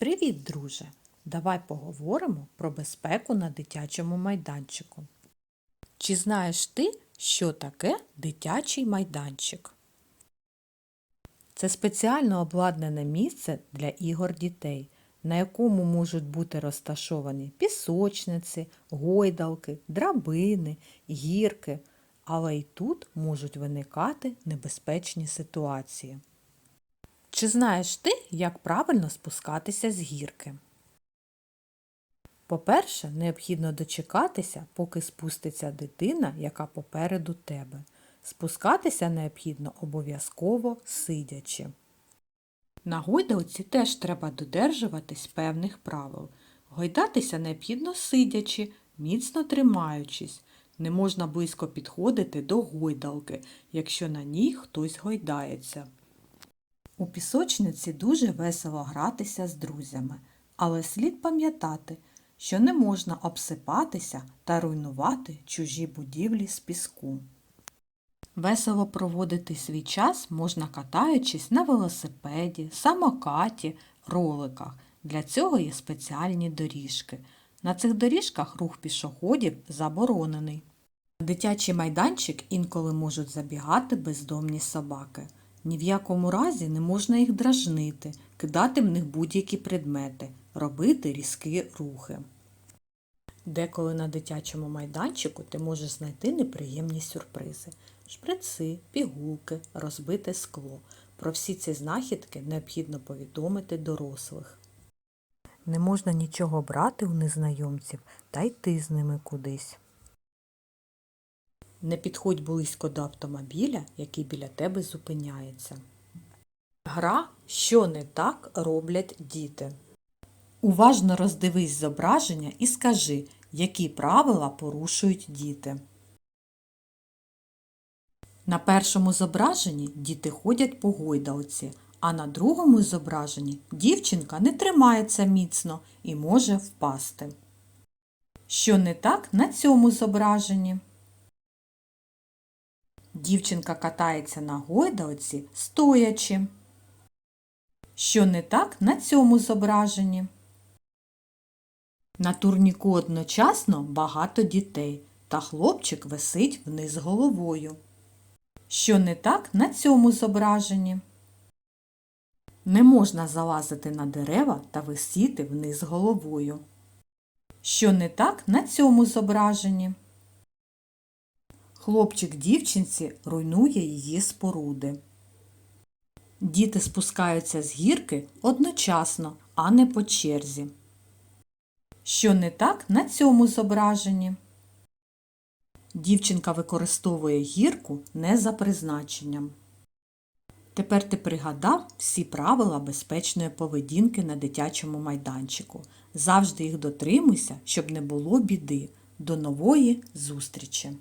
Привіт, друже! Давай поговоримо про безпеку на дитячому майданчику. Чи знаєш ти, що таке дитячий майданчик? Це спеціально обладнане місце для ігор дітей, на якому можуть бути розташовані пісочниці, гойдалки, драбини, гірки, але й тут можуть виникати небезпечні ситуації. Чи знаєш ти, як правильно спускатися з гірки? По-перше, необхідно дочекатися, поки спуститься дитина, яка попереду тебе. Спускатися необхідно обов'язково сидячи. На гойдалці теж треба додержуватись певних правил. Гойдатися необхідно сидячи, міцно тримаючись. Не можна близько підходити до гойдалки, якщо на ній хтось гойдається. У пісочниці дуже весело гратися з друзями, але слід пам'ятати, що не можна обсипатися та руйнувати чужі будівлі з піску. Весело проводити свій час можна катаючись на велосипеді, самокаті, роликах. Для цього є спеціальні доріжки. На цих доріжках рух пішоходів заборонений. Дитячий майданчик інколи можуть забігати бездомні собаки. Ні в якому разі не можна їх дражнити, кидати в них будь-які предмети, робити різкі рухи. Деколи на дитячому майданчику ти можеш знайти неприємні сюрпризи шприци, пігулки, розбите скло. Про всі ці знахідки необхідно повідомити дорослих. Не можна нічого брати у незнайомців та йти з ними кудись. Не підходь близько до автомобіля, який біля тебе зупиняється. Гра Що не так роблять діти. Уважно роздивись зображення і скажи, які правила порушують діти. На першому зображенні діти ходять по гойдалці, а на другому зображенні дівчинка не тримається міцно і може впасти. Що не так на цьому зображенні? Дівчинка катається на гойдалці стоячи. Що не так на цьому зображенні? На турніку одночасно багато дітей, та хлопчик висить вниз головою. Що не так на цьому зображенні? Не можна залазити на дерева та висіти вниз головою. Що не так на цьому зображенні? Хлопчик дівчинці руйнує її споруди. Діти спускаються з гірки одночасно, а не по черзі. Що не так на цьому зображенні? Дівчинка використовує гірку не за призначенням. Тепер ти пригадав всі правила безпечної поведінки на дитячому майданчику. Завжди їх дотримуйся, щоб не було біди. До нової зустрічі!